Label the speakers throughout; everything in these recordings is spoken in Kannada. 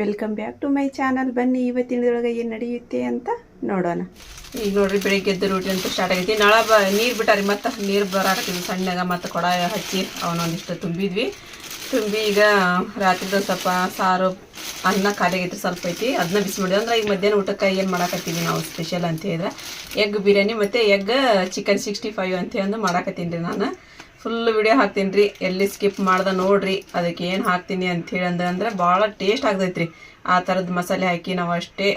Speaker 1: Welcome back to my channel ಬನ್ನಿ, ಇವತ್ತಿನದೊಳಗೆ ಏನು ನಡೆಯುತ್ತೆ ಅಂತ ನೋಡೋಣ.
Speaker 2: ಈಗ ನೋಡ್ರಿ, ಬೆಳಿಗ್ಗೆ ಎದ್ದು ರೂಟಿ ಅಂತ ಸ್ಟಾರ್ಟ್ ಆಗೈತಿ. ನಾಳೆ ಬ, ನೀರು ಬಿಟ್ಟಾರಿ ಮತ್ತೆ ನೀರು ಬರಾಕತ್ತೀವಿ ಸಣ್ಣಗ ಮತ್ತು ಕೊಡ ಹಚ್ಚಿ ಅವನೊಂದಿಷ್ಟು ತುಂಬಿದ್ವಿ. ತುಂಬಿ ಈಗ ರಾತ್ರಿದ ಸ್ವಲ್ಪ ಸಾರು, ಅನ್ನ ಖಾಲಿ ಆಗೈತಿ ಸ್ವಲ್ಪ ಐತಿ. ಅದನ್ನ ಬಿಸಿ ಮಾಡಿದ್ವಿ. ಅಂದ್ರೆ ಈಗ ಮಧ್ಯಾಹ್ನ ಊಟಕ್ಕೆ ಏನು ಮಾಡಾಕತ್ತೀವಿ ನಾವು ಸ್ಪೆಷಲ್ ಅಂತ ಹೇಳಿದ್ರೆ ಎಗ್ ಬಿರಿಯಾನಿ ಮತ್ತು ಎಗ್ ಚಿಕನ್ ಸಿಕ್ಸ್ಟಿ ಫೈವ್ ಅಂತ ಅಂದು ಮಾಡಾಕತ್ತೀನಿ ರೀ ನಾನು. ಫುಲ್ ವಿಡಿಯೋ ಹಾಕ್ತೀನಿ ರೀ ಎಲ್ಲಿ ಸ್ಕಿಪ್ ಮಾಡ್ದೆ ನೋಡ್ರಿ. ಅದಕ್ಕೆ ಏನು ಹಾಕ್ತೀನಿ ಅಂತ ಹೇಳಿ ಅಂದ್ರೆ ಅಂದ್ರೆ ಭಾಳ ಟೇಸ್ಟ್ ಆಗ್ತೈತ್ರಿ. ಆ ಥರದ್ದು ಮಸಾಲೆ ಹಾಕಿ ನಾವು ಅಷ್ಟೇ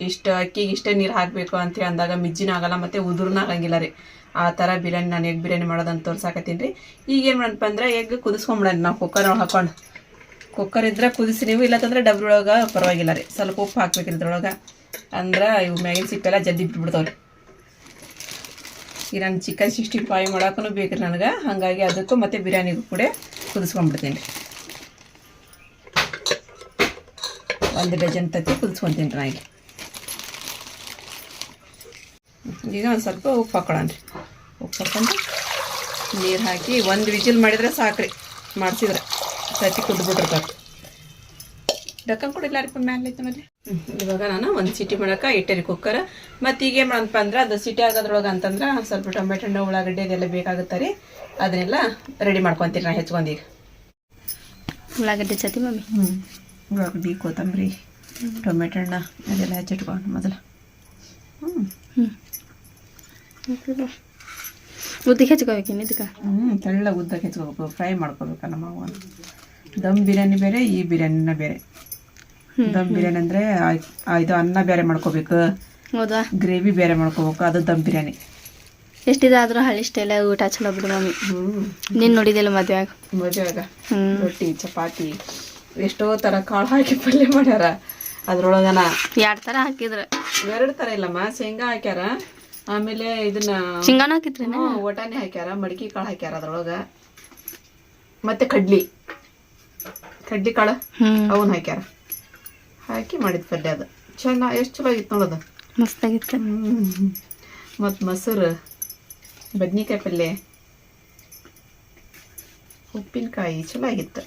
Speaker 2: ಇಷ್ಟು ಅಕ್ಕಿಗೆ ಇಷ್ಟೇ ನೀರು ಹಾಕಬೇಕು ಅಂತೇಳಿ ಅಂದಾಗ ಮಿಜ್ಜಿನ ಆಗಲ್ಲ, ಮತ್ತು ಉದುರ್ನ ಆಗಂಗಿಲ್ಲ ರೀ. ಆ ಥರ ಬಿರಿಯಾನಿ ನಾನು ಎಗ್ ಬಿರಿಯಾನಿ ಮಾಡೋದಂತ ತೋರ್ಸಾಕತ್ತೀನಿ ರೀ ಈಗ ಏನು ಮಾಡಪ್ಪ ಅಂದ್ರೆ ಎಗ್ ಕುದಿಸ್ಕೊಂಬಿಡೋಣ ನಾವು ಕುಕ್ಕರ್ ಒಳಗೆ ಹಾಕೊಂಡು. ಕುಕ್ಕರ್ ಇದ್ರೆ ಕುದಿಸಿ ನೀವು, ಇಲ್ಲಂತಂದ್ರೆ ಡಬ್ರಿ ಒಳಗೆ ಪರವಾಗಿಲ್ಲ ರೀ. ಸ್ವಲ್ಪ ಉಪ್ಪು ಹಾಕ್ಬೇಕು ಇದ್ರೊಳಗೆ. ಅಂದ್ರೆ ಇವು ಮ್ಯಾಗಿನ ಸಿಪ್ಪೆಲ್ಲ ಜದ್ದಿ ಬಿಟ್ಬಿಡ್ತಾವ್ರಿ ಈಗ ನಾನು ಚಿಕನ್ ಸಿಕ್ಸ್ಟಿ ಫೈವ್ ಮಾಡೋಕ್ಕೂ ಬೇಕು ನನಗೆ. ಹಾಗಾಗಿ ಅದಕ್ಕೂ ಮತ್ತು ಬಿರಿಯಾನಿಗೂ ಕೂಡ ಕುದಿಸ್ಕೊಂಡ್ಬಿಡ್ತೀನಿ. ರೀ ಒಂದು ಡಜನ್ ತತ್ತಿ ಕುದಿಸ್ಕೊತೀನಿ ರೀ ನಾನು ಈಗ ಒಂದು ಸ್ವಲ್ಪ ಉಪ್ಪು ಹಾಕೊಳ್ಳೋಣ ರೀ. ಉಪ್ಪು ಹಾಕೊಂಡು ನೀರು ಹಾಕಿ ಒಂದು ವಿಜಿಲ್ ಮಾಡಿದ್ರೆ ಸಾಕ್ರಿ. ಮಾಡಿಸಿದ್ರೆ. ತತ್ತಿ ಕುದ್ಬಿಟ್ಟಿರ್ತಾರೆ ಡಕ್ಕನ್ ಕೊಡಿಲ್ಲ ರೀ ಮ್ಯಾಲ ಐತೆ ಇವಾಗ ನಾನು ಒಂದು ಸಿಟಿ ಮಾಡಕ್ಕೆ ಇಟ್ಟೇರಿ ಕುಕ್ಕರ್ ಮತ್ತು ಈಗ ಏನು ಮಾಡಪ್ಪ ಅಂದ್ರೆ ಅದು ಸಿಟಿ ಆಗೋದ್ರೊಳಗೆ ಅಂತಂದ್ರೆ ಸ್ವಲ್ಪ ಟೊಮೆಟೊ ಹಣ್ಣು ಉಳ್ಳಾಗಡ್ಡೆ ಅದೆಲ್ಲ ಬೇಕಾಗುತ್ತೆ ರೀ. ಅದನ್ನೆಲ್ಲ ರೆಡಿ ಮಾಡ್ಕೊತೀನಿ ನಾ ಹೆಚ್ಕೊಂಡೀಗ
Speaker 1: ಉಳ್ಳಾಗಡ್ಡೆ ಚತಿ ಮಮ್ಮಿ?
Speaker 2: ಹ್ಞೂ ಉಳ್ಳಾಗಡ್ಡಿ ಕೊತ್ತಂಬರಿ ಟೊಮೆಟೊ ಹಣ್ಣ ಅದೆಲ್ಲ ಹೆಚ್ಚಿಟ್ಕೊಂಡು ಮೊದಲು. ಹ್ಞೂ
Speaker 1: ಹ್ಞೂ ಉದ್ದಕ್ಕೆ ಹೆಚ್ಚಿಕೋಬೇಕೇನು ಇದಕ್ಕೆ?
Speaker 2: ಹ್ಞೂ ತೆಳ್ಳಗೆ ಉದ್ದಕ್ಕೆ ಹೆಚ್ಕೋಬೇಕು. ಫ್ರೈ ಮಾಡ್ಕೋಬೇಕು ನಮ್ಮ ದಮ್ ಬಿರಿಯಾನಿ ಬೇರೆ ಈ ಬಿರಿಯಾನಿನ ಬೇರೆ. ದಮ್ ಬಿರಿಯಾನಿ ಅಂದ್ರೆ ಇದು ಅನ್ನ ಬೇರೆ ಮಾಡ್ಕೋಬೇಕು.
Speaker 1: ಹೌದಾ?
Speaker 2: ಗ್ರೇವಿ ಬೇರೆ ಮಾಡ್ಕೋಬೇಕು ಅದು ದಮ್ ಬಿರಿಯಾನಿ.
Speaker 1: ಎಷ್ಟಿದಾದ್ರೂ ಹಳ್ಳಿ ಸ್ಟೈಲ ಊಟ ಚಲೋ ಬಿಡು ಮಮ್ಮಿ. ನೀನ್ ನೋಡಿದಿಲ್ಲ
Speaker 2: ಮದ್ವೆ
Speaker 1: ಮದುವೆಯಾಗ?
Speaker 2: ರೊಟ್ಟಿ ಚಪಾತಿ ಎಷ್ಟೋ ತರ ಕಾಳು ಹಾಕಿ ಪಲ್ಯ ಮಾಡ್ಯಾರ. ಅದ್ರೊಳಗನ
Speaker 1: ಎರಡ್ ತರ ಹಾಕಿದ್ರ.
Speaker 2: ಎರಡ್ ತರ ಇಲ್ಲಮ್ಮ ಶೇಂಗಾ ಹಾಕ್ಯಾರ ಆಮೇಲೆ ಇದನ್ನ
Speaker 1: ಶೇಂಗಾನ
Speaker 2: ಹಾಕಿದ್ರಿ ಒಟಾನೆ ಹಾಕ್ಯಾರ ಮಡಿಕೆ ಕಾಳು ಹಾಕ್ಯಾರ ಅದ್ರೊಳಗ. ಮತ್ತೆ ಕಡ್ಲಿ. ಕಡ್ಲಿ ಕಾಳು ಅವನ್ ಹಾಕ್ಯಾರ. ಹಾಕಿ ಮಾಡಿದ ಪಲ್ಯ ಅದು. ಚೆನ್ನ ಎಷ್ಟು ಚಲೋ ಆಗಿತ್ತು ನೋಡೋದು
Speaker 1: ಮಸ್ತಾಗಿತ್ತು.
Speaker 2: ಮತ್ತು ಮೊಸರು ಬದ್ನಿಕಾಯಿ ಪಲ್ಯ ಉಪ್ಪಿನಕಾಯಿ ಚಲೋ ಆಗಿತ್ತು.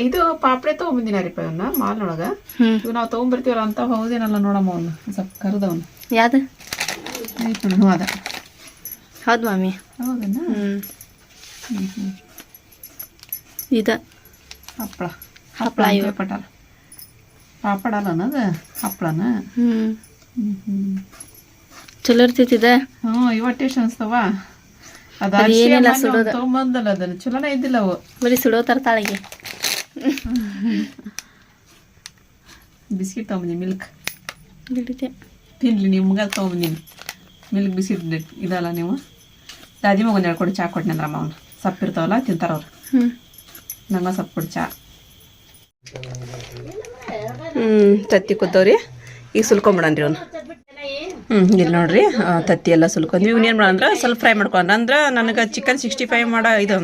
Speaker 2: ಇದು ಪಾಪಡೆ ತಗೊಂಬಂದಿನ ರೀ ಇವನ್ನ ಮಾಲ್ನೊಳಗೆ. ಇವು ನಾವು ತೊಗೊಂಬರ್ತೀವಲ್ಲ ಅಂತ ಹೌದೇನಲ್ಲ ನೋಡಮ್ಮ ಅವನು ಸ್ವಲ್ಪ ಕರೆದವನು.
Speaker 1: ಯಾವ್ದು?
Speaker 2: ಹ್ಞೂ ಅದ.
Speaker 1: ಹೌದು ಮಾಮಿ.
Speaker 2: ಹೌದನ್ನ
Speaker 1: ಹ್ಞೂ
Speaker 2: ಹ್ಞೂ
Speaker 1: ಇದು.
Speaker 2: ಹಪ್ಪಳ
Speaker 1: ಹಪ್ಪಳ ಇವು.
Speaker 2: ಅದು? ಹಪ್ಪಳನ
Speaker 1: ಚಲೋ ಇರ್ತೈತಿದ.
Speaker 2: ಹ್ಞೂ ಇವ ಟೇಸ್ಟ್ ಅನ್ಸ್ತವ ಅದು
Speaker 1: ಅದು ಏನಿಲ್ಲ ಸುಡೋದು.
Speaker 2: ತೊಗೊಂಬಂದಲ್ಲ ಅದನ್ನು. ಚಲೋನೇ ಇದ್ದಿಲ್ಲ ಅವು.
Speaker 1: ಬರೀ ಸುಡೋ ತರ್ತಾಳಿಗೆ.
Speaker 2: Biscuit ತೊಗೊಂಬಂದಿ milk. ತಿನ್ಲಿ ಮುಂಗಾಲ ತೊಗೊಂಬಂದಿನಿ ಮಿಲ್ಕ್ ಬಿಸ್ಕಿಟ್ ಇದಲ್ಲ ನೀವು. ದಾದಿ ಮಗನ ಕೊಡಿ ಚಾ ಕೊಟ್ಟಿನಿ ಅಂದ್ರಮ್ಮ ಅವನು. ಸಪ್ಪಿರ್ತಾವಲ್ಲ ತಿಂತಾರ ಅವ್ರು.
Speaker 1: ಹ್ಞೂ
Speaker 2: ನಂಗೆ ಸೊಪ್ಪು ಕೊಡು ಚಾ. ತತ್ತಿ ಕೂತವ್ರಿ. ಈಗ ಸುಲ್ಕೊಂಬಿಡನ್ರಿ ಅವನು. ಹ್ಞೂ ಇಲ್ಲಿ ನೋಡ್ರಿ ತತ್ತಿ ಎಲ್ಲ ಸುಲ್ಕೊಂಡ್ವಿ ಇವ್ನು ಏನು ಅಂದ್ರೆ ಸ್ವಲ್ಪ ಫ್ರೈ ಮಾಡ್ಕೊಂಡ್ರೆ ಅಂದ್ರೆ ನನಗೆ ಚಿಕನ್ ಸಿಕ್ಸ್ಟಿ ಫೈವ್ ಮಾಡೋ ಇದು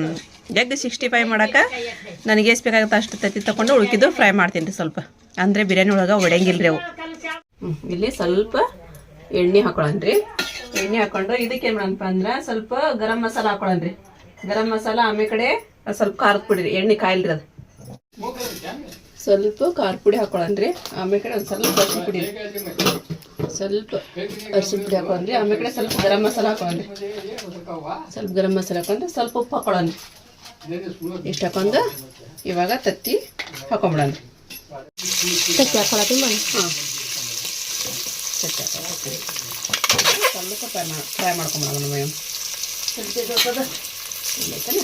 Speaker 2: ಎಗ್ ಸಿಕ್ಸ್ಟಿ ಫೈವ್ ಮಾಡೋಕೆ ನನಗೆ ಎಷ್ಟು ಬೇಕಾಗುತ್ತೆ ಅಷ್ಟು ತತ್ತಿ ತಗೊಂಡು ಉಳ್ಕಿದ್ದು ಫ್ರೈ ಮಾಡ್ತೀನಿ ರೀ ಸ್ವಲ್ಪ. ಅಂದರೆ ಬಿರಿಯಾನಿ ಒಳಗೆ ಒಡೆಯಂಗಿಲ್ಲ ರೀ ಅವು ಇಲ್ಲಿ ಸ್ವಲ್ಪ ಎಣ್ಣೆ ಹಾಕೊಳ್ಳೋಣ್ರಿ ಎಣ್ಣೆ ಹಾಕೊಂಡು ಇದಕ್ಕೆ ಏನು ಮಾಡಪ್ಪ ಅಂದ್ರೆ ಸ್ವಲ್ಪ ಗರಂ ಮಸಾಲ ಹಾಕೊಳ್ಳೋಣ್ರಿ ಗರಂ ಮಸಾಲ ಆಮೇಲೆ ಕಡೆ ಸ್ವಲ್ಪ ಖಾರದ ಪುಡಿ ಎಣ್ಣೆ ಕಾಯಿಲ್ರಿ ಅದು. ಸ್ವಲ್ಪ ಖಾರ ಪುಡಿ ಹಾಕೊಳ್ಳೋಣ್ರಿ ಆಮೇಲೆ ಒಂದು ಸ್ವಲ್ಪ ಅರ್ಶಿನ ಪುಡಿ. ಸ್ವಲ್ಪ ಅರ್ಶಿನ ಪುಡಿ ಹಾಕೊಂಡ್ರಿ ಆಮೇಲೆ ಸ್ವಲ್ಪ ಗರಂ ಮಸಾಲ ಹಾಕೊಳ್ಳನ್ರಿ ಸ್ವಲ್ಪ ಗರಂ ಮಸಾಲ ಹಾಕೊಂಡ್ರೆ ಸ್ವಲ್ಪ ಉಪ್ಪು ಹಾಕೊಳ್ಳೋಣ್ರಿ ಇಷ್ಟು ಹಾಕೊಂಡು ಇವಾಗ ತತ್ತಿ ಹಾಕೊಂಬಿಡೋಣ
Speaker 1: ತತ್ತಿ ಹಾಕೊಳತ್ತಿ ಮನೆ
Speaker 2: ಹಾಂ. ತತ್ತಿ ಹಾಕೊಳ್ಳಿ ಸ್ವಲ್ಪ ಫ್ರೈ ಮಾಡಿ ಫ್ರೈ ಮಾಡ್ಕೊಂಬಿಡೋಣ ಮೇಡಮ್ ಆಯ್ತಾನೆ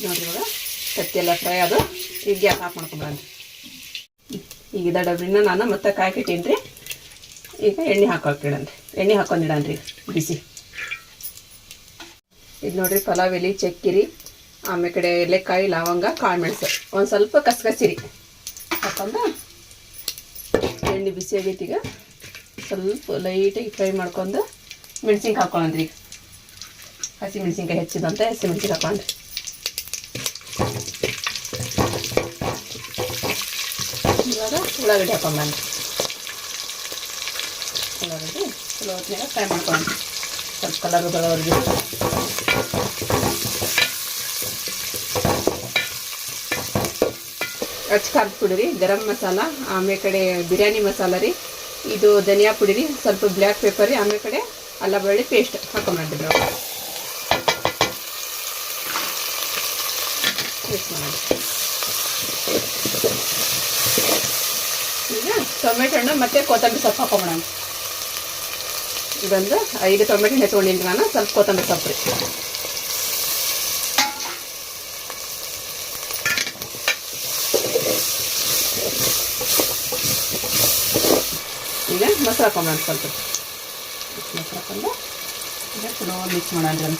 Speaker 2: ನೋಡ್ರಿ ಇವಾಗ. ತತ್ತಿ ಎಲ್ಲ ಫ್ರೈ ಅದು ಈಗ ಗ್ಯಾಸ್ ಆಫ್ ಮಾಡ್ಕೊಂಬಿಡೋಣ ಈಗ ಇದ ಡಬ್ರಿನ ನಾನು ಮತ್ತೆ ಕಾಯ್ಕಿಟ್ಟೀನಿ ರೀ ಈಗ ಎಣ್ಣೆ ಹಾಕೋಕಿಡನ್ರಿ ಎಣ್ಣೆ ಹಾಕೊಂಡಿಡನ್ರಿ, ಬಿಸಿ. ಇದು ನೋಡ್ರಿ ಪಲಾವ್ ಎಲೆ ಚಕ್ಕಿರಿ, ಆಮೇಲೆ ಕಡೆ ಎಲೆಕಾಯಿ, ಲವಂಗ ಕಾಳು ಮೆಣಸು ಒಂದು ಸ್ವಲ್ಪ ಕಸಗಸಿರಿ ಹಾಕೊಂಡು ಎಣ್ಣೆ ಬಿಸಿ ಆಗೈತಿ ಈಗ. ಸ್ವಲ್ಪ ಲೈಟಾಗಿ ಫ್ರೈ ಮಾಡ್ಕೊಂಡು ಮೆಣಸಿನ್ಕಾಯಿ ಹಾಕೊಂಡ್ರಿ ಹಸಿ ಮೆಣಸಿನ್ಕಾಯಿ ಹೆಚ್ಚಿದಂತೆ, ಹಸಿ ಮೆಣಸಿನ್ಕಾಯಿ ಹಾಕೊಂಡ್ರಿ ಇವಾಗ ಉಳ್ಳಾಗಡ್ಡಿ ಹಾಕೊಂಬಂದು ಉಳ್ಳಾಗಡ್ಡಿ ಚಲೋ ಹೊತ್ತಿನಾಗ ಫ್ರೈ ಮಾಡ್ಕೊಂಡು ಸ್ವಲ್ಪ ಕಲರ್ ಬರೋವರೆಗೆ. ಅಚ್ಚ ಖಾರದ ಪುಡಿ ರೀ, ಗರಂ ಮಸಾಲ, ಆಮೇಲೆ ಕಡೆ ಬಿರಿಯಾನಿ ಮಸಾಲ ರೀ. ಇದು ಧನಿಯಾ ಪುಡಿ ರೀ, ಸ್ವಲ್ಪ ಬ್ಲ್ಯಾಕ್ ಪೇಪರ್ ರೀ, ಆಮೇಲೆ ಕಡೆ ಅಲ್ಲ ಬೆಳ್ಳಿ ಪೇಸ್ಟ್ ಹಾಕೊಂಡ್ಬಿಟ್ಟಿದ್ರು ನಾವು. ಈಗ ಟೊಮೆಟೊ ಹಣ್ಣು ಮತ್ತು ಕೊತ್ತಂಬರಿ ಸೊಪ್ಪು ಹಾಕೊಂಬಿಡೋಣ ಇದೊಂದು ಐದು ಟೊಮೆಟೊ ಹಣ್ಣು ಎತ್ಕೊಂಡಿನಿ ನಾನು ಸ್ವಲ್ಪ ಕೊತ್ತಂಬರಿ ಸೊಪ್ಪು ರೀ ಈಗ ಮೊಸರು ಹಾಕೊಂಬೋಣ ಸ್ವಲ್ಪ ಮೊಸರು ಹಾಕೊಂಡು ಈಗ ಚಲೋ ಮಿಕ್ಸ್ ಮಾಡೋಣ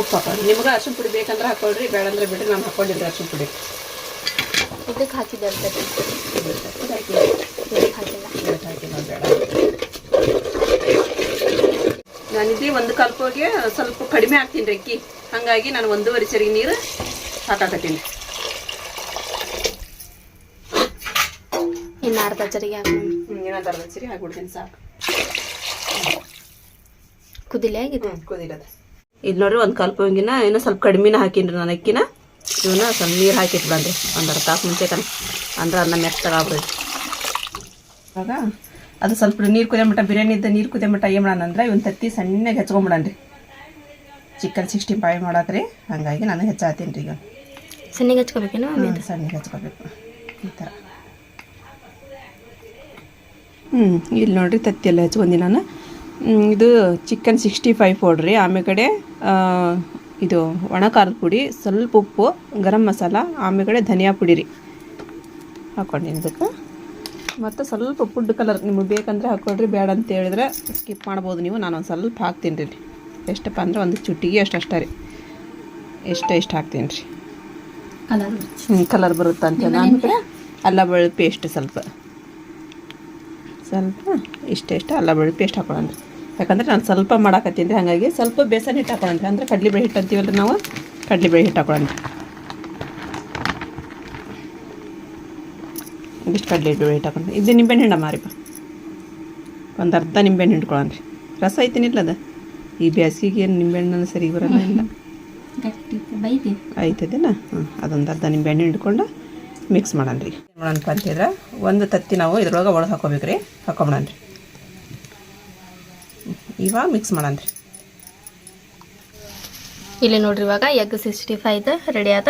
Speaker 2: ಉಪ್ಪು ಹಾಕೋಣ ನಿಮ್ಗೆ ಅರ್ಶಿನ ಪುಡಿ ಬೇಕಂದ್ರೆ ಹಾಕೊಳ್ರಿ ಬೇಡಂದ್ರೆ ಬಿಡ್ರಿ ನಾನು ಹಾಕೊಂಡಿದ್ದೆ ಅರ್ಶಿನ ಪುಡಿ.
Speaker 3: ಇದಕ್ಕೆ ಹಾಕಿದ್ದೆ ಹಾಕಿಲ್ಲ.
Speaker 2: ಹಾಕಿಲ್ಲ ಬೇಡ. ನಾನಿದ್ರಿ ಒಂದು ಕಲ್ಪಗೆ ಸ್ವಲ್ಪ ಕಡಿಮೆ ಹಾಕ್ತೀನಿ ರೀ ಅಕ್ಕಿ. ಹಾಗಾಗಿ ನಾನು ಒಂದೂವರೆ ಚರಿಗೆ ನೀರು ಹಾಕಾಕತ್ತೀನಿ.
Speaker 3: ಇನ್ನು ಅರ್ಧ ಚರಿಗೆ
Speaker 2: ಇನ್ನೊಂದು ಅರ್ಧ ಸರಿ ಹಾಕ್ಬಿಡ್ತೀನಿ ಸಾಕು.
Speaker 3: ಕುದಿಲೆ ಆಗಿದೆ.
Speaker 2: ಕುದಿಲದ. ಇದು ನೋಡ್ರಿ ಒಂದು ಕಲ್ಪಂಗಿನ ಏನೋ ಸ್ವಲ್ಪ ಕಡಿಮೆನ ಹಾಕಿನ್ರಿ ನಾನು ಅಕ್ಕಿನ. ಇವನ್ನ ಸ್ವಲ್ಪ ನೀರು ಹಾಕಿಟ್ಬಂದ್ರಿ ಒಂದು ಅರ್ಧ ತಾಸು ಮುಂಚೆ ಕಣ ಅಂದ್ರೆ ಅನ್ನ ಮೆತ್ತಗೆ ಆಗ್ಬೋದು ಇವಾಗ ಅದು ಸ್ವಲ್ಪ ನೀರು ಕುದಿಯೋ ಮಟ್ಟ ಬಿರಿಯಾನಿ ಇದ್ದ ನೀರು ಕುದಿಯೋ ಮಟ್ಟ ಏನು ಮಾಡೋಣ ಅಂದ್ರೆ ಇವನ್ ತತ್ತಿ ಸಣ್ಣಗೆ ಹೆಚ್ಕೊಂಬಿಡಣ್ರಿ ಚಿಕನ್ ಸಿಕ್ಸ್ಟಿ ಫೈವ್ ಮಾಡತ್ರಿ ಹಾಗಾಗಿ ನಾನು ಹೆಚ್ಚಾತೀನಿ ರೀ ಈಗ.
Speaker 3: ಸಣ್ಣಗೆ ಹಚ್ಕೋಬೇಕೇನು?
Speaker 2: ಸಣ್ಣಗೆ ಹಚ್ಕೋಬೇಕು. ಈ ಥರ ಹ್ಞೂ ಇಲ್ಲಿ ನೋಡಿರಿ ತತ್ತಿ ಎಲ್ಲ ಹೆಚ್ಕೊಂಡಿ ನಾನು. ಇದು ಚಿಕನ್ ಸಿಕ್ಸ್ಟಿ ಫೈವ್ ಪೌಡ್ರಿ ಆಮೇಲೆ ಕಡೆ ಇದು ಒಣ ಖಾರದ ಪುಡಿ ಸ್ವಲ್ಪ ಉಪ್ಪು ಗರಂ ಮಸಾಲ ಆಮೇಲೆ ಕಡೆ ಧನಿಯಾ ಪುಡಿ ರೀ. ಹಾಕ್ಕೊಂಡಿನಿ ಇದಕ್ಕೆ. ಮತ್ತು ಸ್ವಲ್ಪ ಫುಡ್ ಕಲರ್ ನಿಮಗೆ ಬೇಕಂದ್ರೆ ಹಾಕ್ಕೊಳ್ರಿ ಬೇಡ ಅಂತ ಹೇಳಿದ್ರೆ ಸ್ಕಿಪ್ ಮಾಡ್ಬೋದು ನೀವು ನಾನು ಒಂದು ಸ್ವಲ್ಪ ಹಾಕ್ತೀನಿ ರೀ ಎಷ್ಟಪ್ಪ ಅಂದ್ರೆ ಒಂದು ಚುಟ್ಟಿಗೆ ಅಷ್ಟು ಅಷ್ಟೇ ರೀ. ಎಷ್ಟು ಎಷ್ಟು ಹಾಕ್ತೀನಿ ರೀ.
Speaker 3: ಕಲರ್
Speaker 2: ಹ್ಞೂ ಕಲರ್ ಬರುತ್ತೆ ಅಂತ ಆಮೇಲೆ ಅಲ್ಲ ಬೆಳ್ಳು ಪೇಸ್ಟ್ ಸ್ವಲ್ಪ. ಸ್ವಲ್ಪ ಇಷ್ಟ ಇಷ್ಟ ಅಲ್ಲ ಬೆಳ್ಳುಳ್ಳಿ ಪೇಸ್ಟ್ ಹಾಕೊಳ್ಳೋಣ ಯಾಕಂದ್ರೆ ನಾನು ಸ್ವಲ್ಪ ಮಾಡಾಕತ್ತೀನಿ ಹಾಗಾಗಿ ಸ್ವಲ್ಪ ಬೇಸನ್ ಹಿಟ್ಟು ಹಾಕೊಳ್ಳೋಣ ಅಂದ್ರೆ ಕಡ್ಲಿಬೇಳೆ ಹಿಟ್ಟು ಅಂತೀವಲ್ಲ ನಾವು? ಕಡ್ಲಿಬೇಳೆ ಹಿಟ್ಟು ಹಾಕೊಳ್ಳೋಣ ಇಷ್ಟು ಕಡ್ಲೆ ಬೇಳೆ ಹಿಟ್ಟು ಹಾಕೊಂಡು ಇದು ನಿಂಬೆಹಣ್ಣು ಹಿಂಡ ಮಾರಿಪ್ಪ ಒಂದು ಅರ್ಧ ನಿಂಬೆಹಣ್ಣು ಹಿಂಡ್ಕೊಳ್ಳೋಣ ರೀ. ರಸ ಐತಿನಿಲ್ಲ ಅದು? ಈ ಬೇಸಿಗೆ ಏನು ನಿಂಬೆಹಣ್ಣು ಸರಿ ಬರಲ್ಲ ಇಲ್ಲ? ಐತದೇನ ಹಾಂ ಅದೊಂದು ಅರ್ಧ ನಿಂಬೆಹಣ್ಣು ಹಿಂಡ್ಕೊಂಡು ಮಿಕ್ಸ್ ಮಾಡೋಣ ರೀ. ಮಾಡೋಣಪ್ಪ ಅಂತಿದ್ರೆ, ಒಂದು ತತ್ತಿ ನಾವು ಇದ್ರೊಳಗೆ ಒಳಗೆ ಹಾಕೋಬೇಕು ರೀ ಹಾಕೊಂಬಿಡೋಣ ರೀ. ಇವಾಗ ಮಿಕ್ಸ್ ಮಾಡೋಣ ರೀ.
Speaker 3: ಇಲ್ಲಿ ನೋಡ್ರಿ ಇವಾಗ ಎಗ್ ಸಿಕ್ಸ್ಟಿ ಫೈವ್ ರೆಡಿ ಆದ.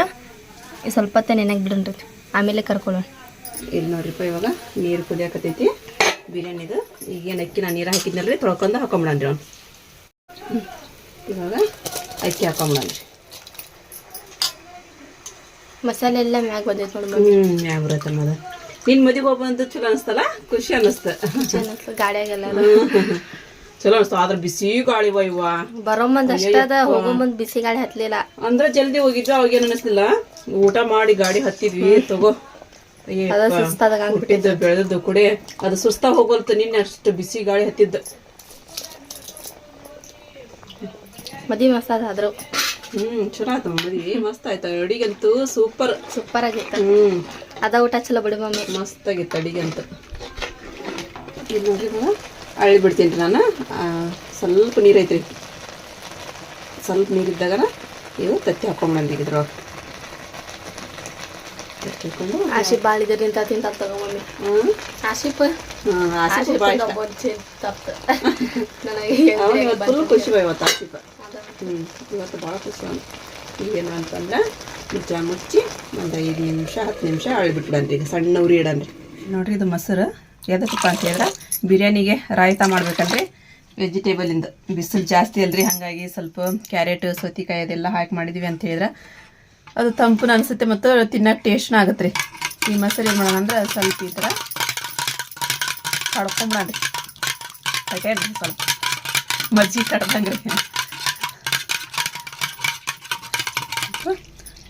Speaker 3: ಸ್ವಲ್ಪ ನೆನೆಗೆ ಬಿಡೋಣ್ರಿ ಆಮೇಲೆ ಕರ್ಕೊಳ್ಳೋಣ.
Speaker 2: ಇಲ್ಲಿ ನೋಡ್ರಿಪ್ಪ ಇವಾಗ ನೀರು ಕುದಿಯಾಕತೈತಿ ಬಿರಿಯಾನಿದು ಈಗೇನು ಅಕ್ಕಿ ನಾನು ನೀರು ಹಾಕಿದ್ನಲ್ರಿ ತೊಳ್ಕೊಂಡು ಹಾಕೊಂಬಿಡೋಣ ರೀ ಅವ್ನು. ಇವಾಗ ಅಕ್ಕಿ ಹಾಕೊಂಬಿಡೋಣ ರೀ.
Speaker 3: ಮಸಾಲೆ ಎಲ್ಲ ಮ್ಯಾಗ ಬಂದೈತೆ ನೋಡಿ
Speaker 2: ಹ್ಞೂ ಮ್ಯಾಗ ಬರುತ್ತೆ ಅನ್ನೋದು ನಿನ್ನ ಮದುವೆ ಹೋಗ್ಬಂದು ಚಲೋ ಅನಿಸ್ತಲ್ಲ? ಖುಷಿ ಅನ್ನಿಸ್ತು
Speaker 3: ಗಾಡಿಯಾಗೆಲ್ಲ
Speaker 2: ಚಲೋ ಅನಿಸ್ತಾವ ಆದ್ರ ಬಿಸಿ ಗಾಳಿ ಇವ
Speaker 3: ಬರೋಮಂದ್ ಹೋಗೋ ಮುಂದ್ ಬಿಸಿ ಗಾಳಿ ಹತ್ಲಿಲ್ಲ.
Speaker 2: ಅಂದ್ರ ಜಲ್ದಿ ಹೋಗಿದ್ವಿ ಅವಾಗ ಏನ್ ಅನಿಸ್ಲಿಲ್ಲ. ಊಟ ಮಾಡಿ ಗಾಡಿ ಹತ್ತಿದ್ವಿ ತಗೋ. ಏ
Speaker 3: ಅದ ಸುಸ್ತಾದಾಗ
Speaker 2: ಹುಟ್ಟಿದ್ದು ಬೆಳೆದದ್ದು ಕುಡಿ. ಅದು ಸುಸ್ತಾ ಹೋಗೋಲ್ತು ನಿನ್ನೆ ಅಷ್ಟು ಬಿಸಿ ಗಾಳಿ ಹತ್ತಿದ್ದು.
Speaker 3: ಮದಿ ಮಸಾಲ ಆದ್ರು.
Speaker 2: ಹ್ಮ್ ಚಲೋ ಆಯ್ತು ಮದಿ ಮಸ್ತ್ ಆಯ್ತು. ಅಡಿಗಂತೂ ಸೂಪರ್.
Speaker 3: ಸೂಪರ್ ಆಗಿತ್ತ.
Speaker 2: ಹ್ಮ್.
Speaker 3: ಅದ ಊಟ ಚಲೋ ಬಿಡಿ ಮಮ್ಮಿ.
Speaker 2: ಮಸ್ತ್ ಆಗಿತ್ತು ಇಲ್ಲಿ ಇದು ನೋಡ್ರಿ ಇವಾಗ ಅಳ್ಳಿ ಬಿಡ್ತೀನಿ ರೀ ನಾನು. ಸ್ವಲ್ಪ ನೀರು ಐತ್ರಿ. ಸ್ವಲ್ಪ ನೀರಿದ್ದಾಗ ಇವು ತತ್ತಿ ಇದ್ರೊಳಗೆ ತತ್ತಿ ಹಾಕೊಂಡು
Speaker 3: ತಿಂತ ನನಗೆ
Speaker 2: ಇವತ್ತು ಫುಲ್ ಖುಷಿ ಬಾ ಇವತ್ತು ಆಸಿಫ ಹ್ಞೂ ಇವತ್ತು ಭಾಳ ಖುಷಿ ಅಂತಂದ್ರೆ ಮುಚ್ಚಿ ಒಂದು ಐದು ನಿಮಿಷ ಹತ್ತು ನಿಮಿಷ ಅಳಿಬಿಟ್ಬಿಡನ್ರಿ ಈಗ ಸಣ್ಣ ಉರಿ ಇಡನ್ರಿ ನೋಡ್ರಿ ಇದು ಮೊಸರು. ಎದಕ್ಕಪ್ಪ ಅಂತ ಹೇಳಿದ್ರೆ ಬಿರಿಯಾನಿಗೆ ರಾಯ್ತ ಮಾಡ್ಬೇಕಲ್ರಿ ವೆಜಿಟೇಬಲಿಂದ ಬಿಸಿಲು ಜಾಸ್ತಿ ಅಲ್ರಿ, ಹಾಗಾಗಿ ಸ್ವಲ್ಪ ಕ್ಯಾರೆಟ್ ಸೌತಿಕಾಯಿ ಅದೆಲ್ಲ ಹಾಕಿ ಮಾಡಿದ್ವಿ ಅಂತ ಹೇಳಿದ್ರೆ ಅದು ತಂಪುನ ಅನಿಸುತ್ತೆ ಮತ್ತು ತಿನ್ನಕ್ಕೆ ಟೇಸ್ಟ್ನ ಆಗುತ್ತೆ ರೀ. ಈ ಮೊಸರು ಏನು ಮಾಡೋಣ ಅಂದ್ರೆ ಸ್ವಲ್ಪ ಈ ಥರ ಕಡ್ಕೊಂಬಿಡನ್ರಿ ಕಟ್ಯಾಡ್ರಿ ಸ್ವಲ್ಪ? ಮಜ್ಜಿ ಕಡ್ದಂಗೆ ರೀ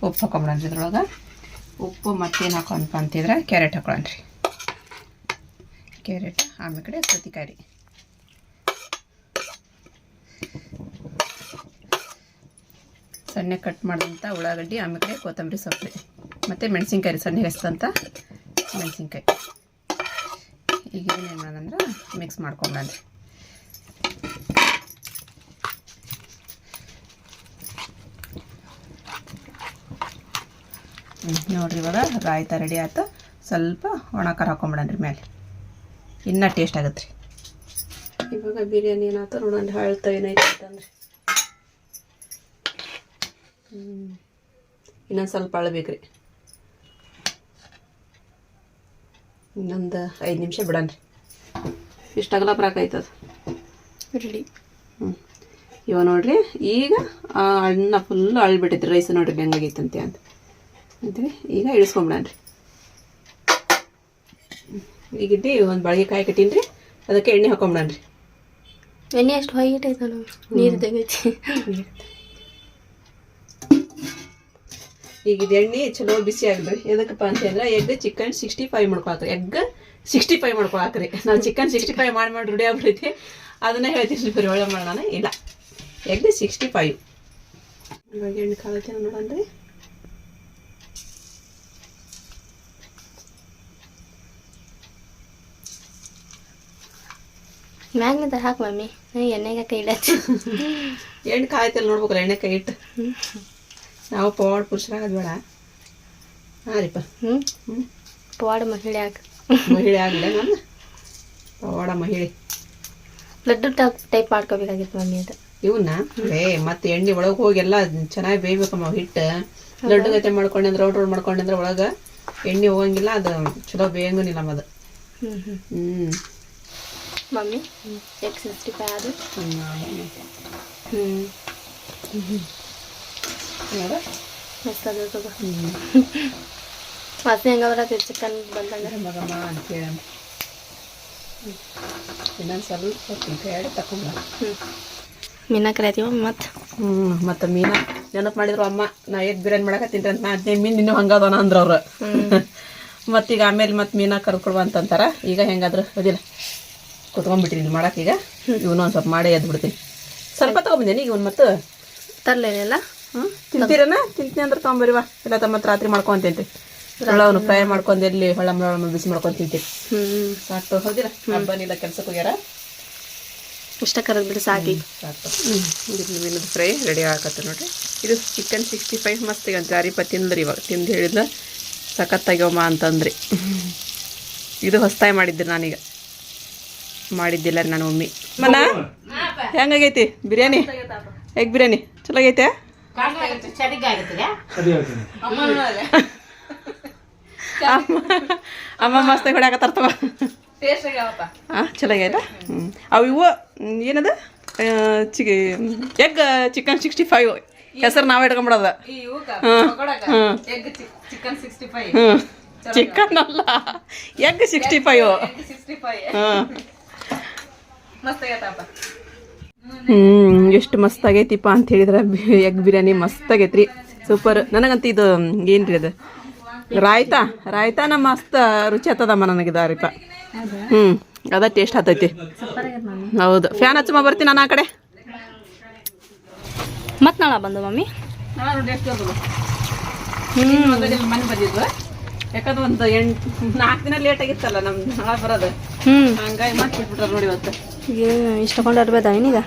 Speaker 2: ಉಪ್ಪು ಹಾಕೊಂಬಿಡ್ರಿ ಇದ್ರೊಳಗೆ. ಉಪ್ಪು ಮತ್ತೇನು ಹಾಕೊಂಡ್ಪ ಅಂತಿದ್ರೆ ಕ್ಯಾರೆಟ್ ಹಾಕೊಳ್ಳೋಣ್ರಿ ಕ್ಯಾರೆಟ್, ಆಮೇಲೆ ಕಡೆ ಸೌತೆಕಾಯಿ ಸಣ್ಣ ಕಟ್ ಮಾಡಿದಂಥ ಉಳ್ಳಾಗಡ್ಡಿ, ಆಮೇಲೆ ಕಡೆ ಕೊತ್ತಂಬರಿ ಸೊಪ್ಪು ಮತ್ತು ಮೆಣಸಿನ್ಕಾಯಿ ಸಣ್ಣ ಹೆಸ್ತಂತ ಮೆಣಸಿನ್ಕಾಯಿ. ಈಗ ಏನೇನು ಮಾಡೋದಂದ್ರೆ ಮಿಕ್ಸ್ ಮಾಡ್ಕೊಂಬಂದ್ರೆ ನೋಡ್ರಿ ಇವಾಗ ರಾಯ್ತಾ ರೆಡಿ ಆಯ್ತು? ಸ್ವಲ್ಪ ಒಣ ಖಾರ ಹಾಕೊಂಬಿಡನ್ರಿ ಮೇಲೆ ಇನ್ನೂ ಟೇಸ್ಟ್ ಆಗತ್ತೆ ರೀ ಇವಾಗ ಬಿರಿಯಾನಿ ಏನಾಯ್ತು? ನೋಡೋಣ ಹೇಳ್ತಾ ಏನೈತೆ ಅಂತಂದ್ರೆ. ಇನ್ನೊಂದು ಸ್ವಲ್ಪ ಅಳಬೇಕ್ರಿ. ಇನ್ನೊಂದು ಐದು ನಿಮಿಷ ಬಿಡನ್ರಿ. ಇಷ್ಟಾಗಲ್ಲ ಬರಾಕೈತದ
Speaker 3: ರೆಡಿ
Speaker 2: ಹ್ಞೂ ಇವಾಗ ನೋಡ್ರಿ ಈಗ ಆ ಅಣ್ಣ ಫುಲ್ ಅಳ್ಬಿಟ್ಟಿದ್ರಿ ರೈಸ್ ನೋಡ್ರಿ ಹೆಂಗಾಗೈತಂತೆ ಅಂತ. ಅಂತೀವಿ ಈಗ ಇಳಿಸ್ಕೊಂಬಿಡನ್ರಿ. ಈಗ ಇಲ್ಲಿ ಒಂದು ಬಾಳಿಗೆ ಕಾಯಿ ಕಟ್ಟೀನಿ ಅದಕ್ಕೆ ಎಣ್ಣೆ ಹಾಕೊಂಬಿಡನ್ರಿ
Speaker 3: ಎಣ್ಣೆ ಅಷ್ಟು ಹೊಯ್ಯಟ್ ಐತಲ್ಲ ನೀರು ತೆಗೈತಿ.
Speaker 2: ಈಗ ಇದು ಎಣ್ಣೆ ಚಲೋ ಬಿಸಿ ಆಗ್ರಿ ಎದಕ್ಕಪ್ಪ ಅಂತಂದ್ರೆ ಎಗ್ ಚಿಕನ್ ಸಿಕ್ಸ್ಟಿ ಫೈವ್ ಮಾಡ್ಕೊಳಕ್ರಿ. ಎಗ್ ಸಿಕ್ಸ್ಟಿ ಫೈವ್ ಮಾಡ್ಕೊಳಕ್ರಿ. ನಾನು ಚಿಕನ್ ಸಿಕ್ಸ್ಟಿ ಫೈವ್ ಮಾಡಿ ಮಾಡಿ ರೂಢಿ ಆಗ್ಬಿಡೈತಿ ಅದನ್ನ ಹೇಳ್ತೀನಿ ಬರೀ ಒಳ್ಳೆ ಮಾಡೋಣ. ಇಲ್ಲ. ಎಗ್ ಸಿಕ್ಸ್ಟಿ ಫೈವ್ ಇವಾಗ ಎಣ್ಣೆ ನೋಡೋಣ ನೋಡನ್ರಿ
Speaker 3: ಮ್ಯಾಗ್ನಿಂದ ಹಾಕು ಮಮ್ಮಿ. ಎಣ್ಣೆಗೆ ಕೈ ಇಡಚ್ಚಿ
Speaker 2: ಎಣ್ಣೆ ಕಾಯ್ತಲ್ಲ ನೋಡ್ಬೇಕಲ್ಲ ಎಣ್ಣೆ ಕೈ ಇಟ್ಟು. ನಾವು ಪವಾಡ ಪುರುಷರಾಗದ್ ಬೇಡ. ಹಾಂ ರೀಪ.
Speaker 3: ಹ್ಞೂ ಪವಾಡ ಮಹಿಳೆ ಆಗ
Speaker 2: ಮಹಿಳೆ ಆಗಲ್ಲ ನಾನು ಪವಾಡ ಮಹಿಳೆ.
Speaker 3: ಲಡ್ಡು ಟೈಪ್ ಮಾಡ್ಕೋಬೇಕಾಗಿತ್ತು ಮಮ್ಮಿ ಅದು.
Speaker 2: ಇವನ್ನ ಏ ಮತ್ತೆ ಎಣ್ಣೆ ಒಳಗೆ ಹೋಗಿ ಎಲ್ಲ ಚೆನ್ನಾಗಿ ಬೇಯ್ಬೇಕಮ್ಮ ಹಿಟ್ಟು. ಲಡ್ಡು ಗತೆ ಮಾಡ್ಕೊಂಡ್ರೆ ರೋಡ್ ರೋಡ್ ಮಾಡ್ಕೊಂಡ್ರೆ ಒಳಗೆ ಎಣ್ಣೆ ಹೋಗಂಗಿಲ್ಲ ಅದು ಚಲೋ ಬೇಯಂಗಿಲ್ಲ ಅದು.
Speaker 3: ಹ್ಞೂ ಹ್ಞೂ ಫೈವ್ ಅದು
Speaker 2: ಹ್ಞೂ
Speaker 3: ಹ್ಞೂ
Speaker 2: ನೋಡ
Speaker 3: ಮಸ್ತ್ ಅದು ವಾಸನೆ ಹೆಂಗ ಬರತ್ತೆ ಚಿಕನ್ ಬಂದಂಗ?
Speaker 2: ಮಗಮ್ಮ ಅಂತೇಳಿ ಇನ್ನೊಂದು ಸ್ವಲ್ಪ ಬೇಡ ತಕೊಂಡ
Speaker 3: ಮೀನಾ ಕರಿತೀವ ಮತ್ತು?
Speaker 2: ಹ್ಞೂ ಮತ್ತು ಮೀನಾ. ನೆನಪು ಮಾಡಿದ್ರು ಅಮ್ಮ ನಾ ಎಗ್ ಬಿರಿಯಾನಿ ಮಾಡಕತ್ತೀನಿ ಅಂತ ನಾ ಹದಿನೈದು ಮೀನು ಇನ್ನೂ ಹಂಗದನ ಅಂದ್ರೆ ಅವ್ರು. ಮತ್ತೀಗ ಆಮೇಲೆ ಮತ್ತೆ ಮೀನಾ ಕರ್ಕೊಳ್ವ ಅಂತಂತಾರ. ಈಗ ಹೆಂಗಾದ್ರು ಅದಿಲ್ಲ. ಕುತ್ಕೊಂಡ್ಬಿಟ್ಟಿನಿ ಇಲ್ಲಿ ಈಗ. ಇವನು ಒಂದು ಸ್ವಲ್ಪ ಮಾಡೇ ಎದ್ದು ಬಿಡ್ತೀನಿ ಸ್ವಲ್ಪ ತೊಗೊಂಬಂದೇನಿ ಈಗ ಒಂದು ಮತ್ತು.
Speaker 3: ತರಲೇನಿಲ್ಲ?
Speaker 2: ಹ್ಞೂ ತಿಂತೀರನ? ತಿಂತೀನಿ ಅಂದ್ರೆ ತೊಗೊಂಬರಿವಾ ಇಲ್ಲ ತಮ್ಮ ರಾತ್ರಿ ಮಾಡ್ಕೊಂತೀನಿ ಅವನು ಫ್ರೈ ಮಾಡ್ಕೊಂಡು ಎಲ್ಲಿ ಹೊಳ್ಳ ಹೊಳ್ಳ ಬಿಸಿ ಮಾಡ್ಕೊಂಡು ತಿಂತೀವಿ
Speaker 3: ಹ್ಞೂ
Speaker 2: ಸಾಕು ಹೋದಿರ ಹಬ್ಬನಿಲ್ಲ ಕೆಲ್ಸಕ್ಕೆ ಹೋಗ್ಯಾರ?
Speaker 3: ಇಷ್ಟ ಕರೆದು ಬಿಡಿ ಸಾಕಿ.
Speaker 2: ಸಾಕು. ಇದು ಮೀನದ ಫ್ರೈ ರೆಡಿ ಆಗತ್ತೆ ನೋಡ್ರಿ. ಇದು ಚಿಕನ್ ಸಿಕ್ಸ್ಟಿ ಫೈವ್ ಮಸ್ತ್ ಈಗ ಜಾರಿಪ ತಿಂದ್ರಿ ಇವಾಗ. ತಿಂದು ಹೇಳಿದ್ಲ ಸಖತ್ತಾಗ್ಯವಮ್ಮ ಅಂತಂದ್ರಿ. ಇದು ಹೊಸ್ತಾಗಿ ಮಾಡಿದ್ದೆ ನಾನೀಗ. ಮಾಡಿದ್ದಿಲ್ಲ ನಾನು ಮಮ್ಮಿ ಮನ? ಹೆಂಗಾಗೈತಿ? ಬಿರಿಯಾನಿ? ಎಗ್ ಬಿರಿಯಾನಿ? ಚಲೋ ಆಗೈತೆ ಅಮ್ಮ ಅಮ್ಮ ಮಸ್ತ್ ಹೊಡ್ಯಾಕತ್ತಾರ ತಗೋ. ಹಾಂ ಚಲೋ ಆಗ್ಯದ ಹ್ಞೂ ಅವು ಇವು ಏನದ? ಚಿಗಿ ಎಗ್ ಚಿಕನ್ ಸಿಕ್ಸ್ಟಿ ಫೈವ್ ಹೆಸರು ನಾವೇ ಇಟ್ಕೊಂಬಿಡೋದ. ಚಿಕನ್ ಸಿಕ್ಸ್ಟಿ ಫೈವ್ ಹ್ಞೂ ಚಿಕನ್ ಅಲ್ಲ egg sixty five sixty five ಹಾಂ.
Speaker 1: ಹ್ಮ್ ಎಷ್ಟು ಮಸ್ತ್ ಆಗೈತಿಪ್ಪ ಅಂತ ಹೇಳಿದ್ರೆ ಎಗ್ ಬಿರಿಯಾನಿ ಮಸ್ತ್ ಆಗೈತ್ರಿ ಸೂಪರ್ ನನಗಂತ ಇದು ಏನ್ರಿ ಅದು? ರಾಯ್ತಾ? ರಾಯ್ತಾನ ಮಸ್ತ್ ರುಚಿ ಹತ್ತದಮ್ಮ ನನಗಿದಾರಿಪ್ಪ ಹ್ಮ್ ಅದ ಟೇಸ್ಟ್ ಹತ್ತೈತಿ. ಹೌದು. ಫ್ಯಾನ್ ಹಚ್ಚಮ್ಮ ಬರ್ತೀನಿ ನಾನು ಆ ಕಡೆ.
Speaker 3: ಮತ್ ನಾಳ ಬಂದು ಮಮ್ಮಿ?
Speaker 2: ಮನೆ ಬಂದಿದ್ವು ಯಾಕಂದ್ರೆ ಒಂದು ಎಂಟು ನಾಲ್ಕು ದಿನ ಲೇಟ್ ಆಗಿತ್ತಲ್ಲ ನಮ್ದು. ನಾಳೆ ಬರೋದು.
Speaker 3: ಹ್ಞೂ
Speaker 2: ಹಂಗಾಗಿ ಮತ್ತೆ ಬಿಟ್ಬಿಟ್ರ ನೋಡಿ ಇವತ್ತು.
Speaker 3: ಏನು ಇಷ್ಟಕೊಂಡು ಅರ್ಬೇದ ಏನೀಗ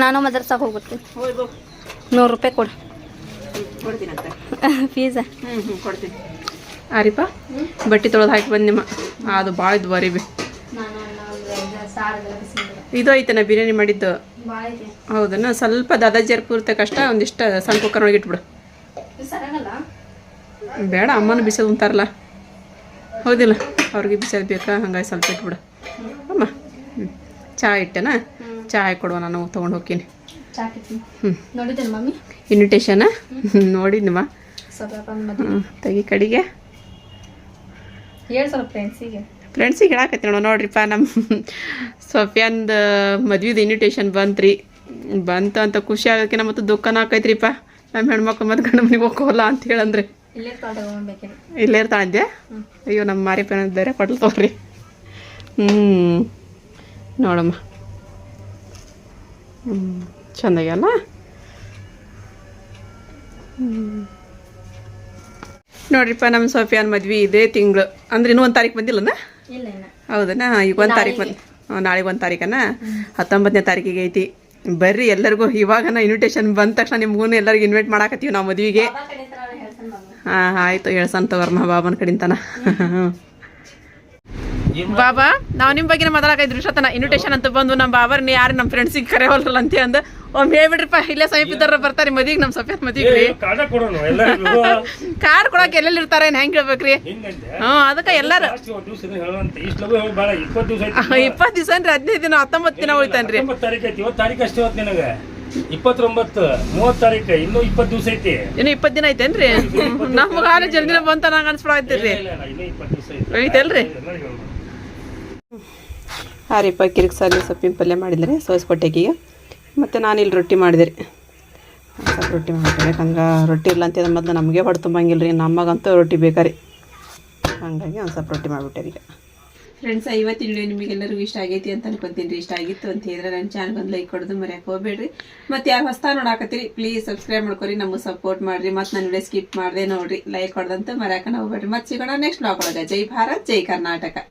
Speaker 3: ನಾನು ಮದರ್ಸಾಗ ಹೋಗ್ಬಿಡ್ತೀನಿ ನೂರು ರೂಪಾಯಿ ಕೊಡು. ಫೀಸ
Speaker 2: ಕೊಡ್ತೀನಿ.
Speaker 1: ಆರಿಪ? ಬಟ್ಟೆ ತೊಳೆದು ಹಾಕಿ ಬಂದು ನಿಮ್ಮ. ಅದು ಭಾಳ ಇದ್ವು ಅರಿಬಿ ಇದು ಐತನ ಬಿರಿಯಾನಿ ಮಾಡಿದ್ದು? ಹೌದನ? ಸ್ವಲ್ಪ ದಾದಾಜಿಯರ್ ಪೂರ್ತಿ ಕಷ್ಟ ಒಂದಿಷ್ಟು ಸಣ್ಣ ಕುಕ್ಕರ್ ಒಳಗೆ ಇಟ್ಬಿಡು ಬೇಡ ಅಮ್ಮನ ಬಿಸೋದು ಉಂತಾರಲ್ಲ ಹೌದಿಲ್ಲ ಅವ್ರಿಗೆ ಬಿಸೋದು ಬೇಕಾ? ಹಂಗಾಗಿ ಸ್ವಲ್ಪ ಇಟ್ಬಿಡು. ಅಮ್ಮ ಹ್ಞೂ ಚಹಾ ಇಟ್ಟೆನಾ? ಚಹಾ ಕೊಡುವ ನಾನು ತೊಗೊಂಡು ಹೋಗ್ತೀನಿ. ಹ್ಞೂ ಇನ್ವಿಟೇಷನ ನೋಡಿದ್ನಮ್ಮ
Speaker 3: ಸ್ವಲ್ಪ
Speaker 1: ಹ್ಞೂ ತೆಗಿ ಕಡೆಗೆ.
Speaker 3: ಫ್ರೆಂಡ್ಸಿಗೆ
Speaker 1: ಫ್ರೆಂಡ್ಸಿಗೆ ಹೇಳಾಕತ್ತಿ ನೋಡು ನೋಡ್ರಿಪ್ಪ ನಮ್ಮ ಸೊಫಿಯಾನ್ದು ಮದ್ವೆದು ಇನ್ವಿಟೇಷನ್ ಬಂತ್ರಿ. ಬಂತು ಅಂತ ಖುಷಿ ಆಗೋಕ್ಕಿಂತ ಮತ್ತು ದುಃಖನ ಆಕೈತ್ರಿಪ್ಪ ನಮ್ಮ ಹೆಣ್ಮಕ್ಳು ಮತ್ತು ಗಂಡ ಮನೆಗೆ ಹೋಗೋಲ್ಲ ಅಂತ ಹೇಳಂದ್ರೆ.
Speaker 3: ಇಲ್ಲೇ
Speaker 1: ಇರ್ತಾಳಂತೆ ಅಯ್ಯೋ ನಮ್ಮ ಮಾರಿಪನ ಬೇರೆ ಕೊಟ್ಲು ತಗೋರಿ. ಹ್ಞೂ ನೋಡಮ್ಮ. ಹ್ಞೂ ಚಂದಾಗ್ಯಲ್ಲ ಹ್ಞೂ ನೋಡ್ರಿಪ್ಪ ನಮ್ಮ ಸೋಫಿಯಾನ್ ಮದ್ವೆ ಇದೇ ತಿಂಗಳು. ಅಂದ್ರೆ ಇನ್ನೂ ಒಂದು ತಾರೀಕು ಬಂದಿಲ್ಲನ? ಹೌದನಾ? ಈಗ ಒಂದು ತಾರೀಕು ಬಂದ್
Speaker 2: ನಾಳೆ ಒಂದು ತಾರೀಕನ? ಹತ್ತೊಂಬತ್ತನೇ ತಾರೀಕಿಗೆ ಐತಿ. ಬರ್ರಿ ಎಲ್ಲರಿಗೂ ಇವಾಗ ಇನ್ವಿಟೇಷನ್ ಬಂದ ತಕ್ಷಣ ನಿಮ್ಗೂ ಎಲ್ಲರಿಗೂ ಇನ್ವೈಟ್ ಮಾಡಾಕತ್ತೀವಿ ನಾವು ಮದುವೆಗೆ. ಹಾಂ ಆಯಿತು ಹೇಳ್ಸನ್ ತಗೋರ್ಮ ಬಾಬನ್ ಕಡಿಂತನ ಬಾಬಾ ನಾವು ನಿಮ್ಮ ಬಗ್ಗೆ ಮಾತಾಡಕೈದ್ರಿ ದೃಶ್ಯತನ ಇನ್ವಿಟೇಷನ್ ಅಂತ ಬಂದು ನಮ್ಮ ಬಾಬರ್ ನೀ ಯಾರು ನಮ್ಮ ಕರೆ ಕರೆಯವಲ್ಲ ಅಂತ ಅಂದ್ ಒಮ್ಮೆ ಹೇಳ್ಬಿಡ್ರಿಪ್ಪ ಇಲ್ಲೇ ಸಮೀಪ ಇದ್ದಾರ ಬರ್ತಾರೆ ಮದಿಗೆ ನಮ್ಮ ಸಫೇದ್ ಮದಿಗೆ
Speaker 1: ಕಾಟ ಕೊಡೋಣ ಎಲ್ಲರಿಗೂ
Speaker 2: ಕಾರ್ ಕೊಡಕ್ಕೆ ಎಲ್ಲೆಲ್ಲಿ ಇರ್ತಾರೆ ಹೆಂಗೆ ಹೇಳ್ಬೇಕ್ರಿ?
Speaker 1: ಹಾ
Speaker 2: ಹ್ಞೂ ಅದಕ್ಕೆ ಎಲ್ಲರೂ
Speaker 1: ಇಪ್ಪತ್ತು ದಿವಸ
Speaker 2: ಅಂದ್ರೆ ಹದಿನೈದು ದಿನ ಹತ್ತೊಂಬತ್ತು ದಿನ ಉಳಿತಾನ್ರಿ.
Speaker 1: ಇಪ್ಪತ್ತೊಂಬತ್ತು ಮೂವತ್ತು ತಾರೀಕು ಇನ್ನೂ ಇಪ್ಪತ್ತು ದಿವಸ ಐತಿ.
Speaker 2: ಇನ್ನು ಇಪ್ಪತ್ತು ದಿನ ಐತೇನ್ರಿ? ನಮ್ಗೆ ಹಾಲು ಜಲ್ದಿನ ಬಂತ ನಂಗೆ
Speaker 1: ಐತಿ.
Speaker 2: ಐತಲ್ರಿ
Speaker 1: ಹೇಳ್ಬೇಕು.
Speaker 2: ಹಾಂ ರೀಪ್ಪ ಕಿರಿಕ್ಸಲ್ಲಿ ಸೊಪ್ಪಿನ ಪಲ್ಯ ಮಾಡಿದ್ರಿ ಸೋಸ್ಕೊಟ್ಟೆಕಿಗೆ ಮತ್ತು ನಾನು ಇಲ್ಲಿ ರೊಟ್ಟಿ ಮಾಡಿದ್ರಿ. ರೀ ಸ್ವಲ್ಪ ರೊಟ್ಟಿ ಮಾಡಿದ್ರಿ ಯಾಕಂದ್ರೆ ರೊಟ್ಟಿ ಇಲ್ಲ ಅಂತ ಮೊದಲು ನಮಗೆ ಹೊಡೆ ತುಂಬಂಗಿಲ್ಲ ರೀ ನಮಗಂತೂ ರೊಟ್ಟಿ ಬೇಕಾರಿ. ಹಾಗಾಗಿ ಒಂದು ಸ್ವಲ್ಪ ರೊಟ್ಟಿ ಮಾಡಿಬಿಟ್ಟೆ ಈಗ.
Speaker 4: ಫ್ರೆಂಡ್ಸ್ ಇವತ್ತಿನ ವಿಡಿಯೋ ನಿಮಗೆಲ್ಲರಿಗೂ ಇಷ್ಟ ಆಗೈತಿ ಅಂತ ಅನ್ಕೊಂತೀನಿ ಇಷ್ಟ ಆಗಿತ್ತು ಅಂತ ಹೇಳಿದ್ರೆ ನನ್ನ ಚಾನಲ್ ಒಂದು ಲೈಕ್ ಕೊಡೋದು ಮರ್ಯಾಕೆ ಹೋಗ್ಬೇಡ್ರಿ. ಮತ್ತೆ ಯಾರು ಹೊಸ ನೋಡಾಕತ್ತೀರಿ ಪ್ಲೀಸ್ ಸಬ್ಸ್ಕ್ರೈಬ್ ಮಾಡ್ಕೊರಿ, ನಮಗೆ ಸಪೋರ್ಟ್ ಮಾಡ್ರಿ. ಮತ್ತೆ ನನ್ನ ವಿಡಿಯೋ ಸ್ಕಿಪ್ ಮಾಡಿದೆ ನೋಡ್ರಿ. ಲೈಕ್ ಕೊಡ್ದಂತ ಮರ್ಯಾಕನ ಹೋಗ್ಬೇಡ್ರಿ. ಮತ್ತೆ ಸಿಗೋಣ ನೆಕ್ಸ್ಟ್ ಬ್ಲಾಗ್ ಒಳಗೆ. ಜೈ ಭಾರತ್, ಜೈ ಕರ್ನಾಟಕ.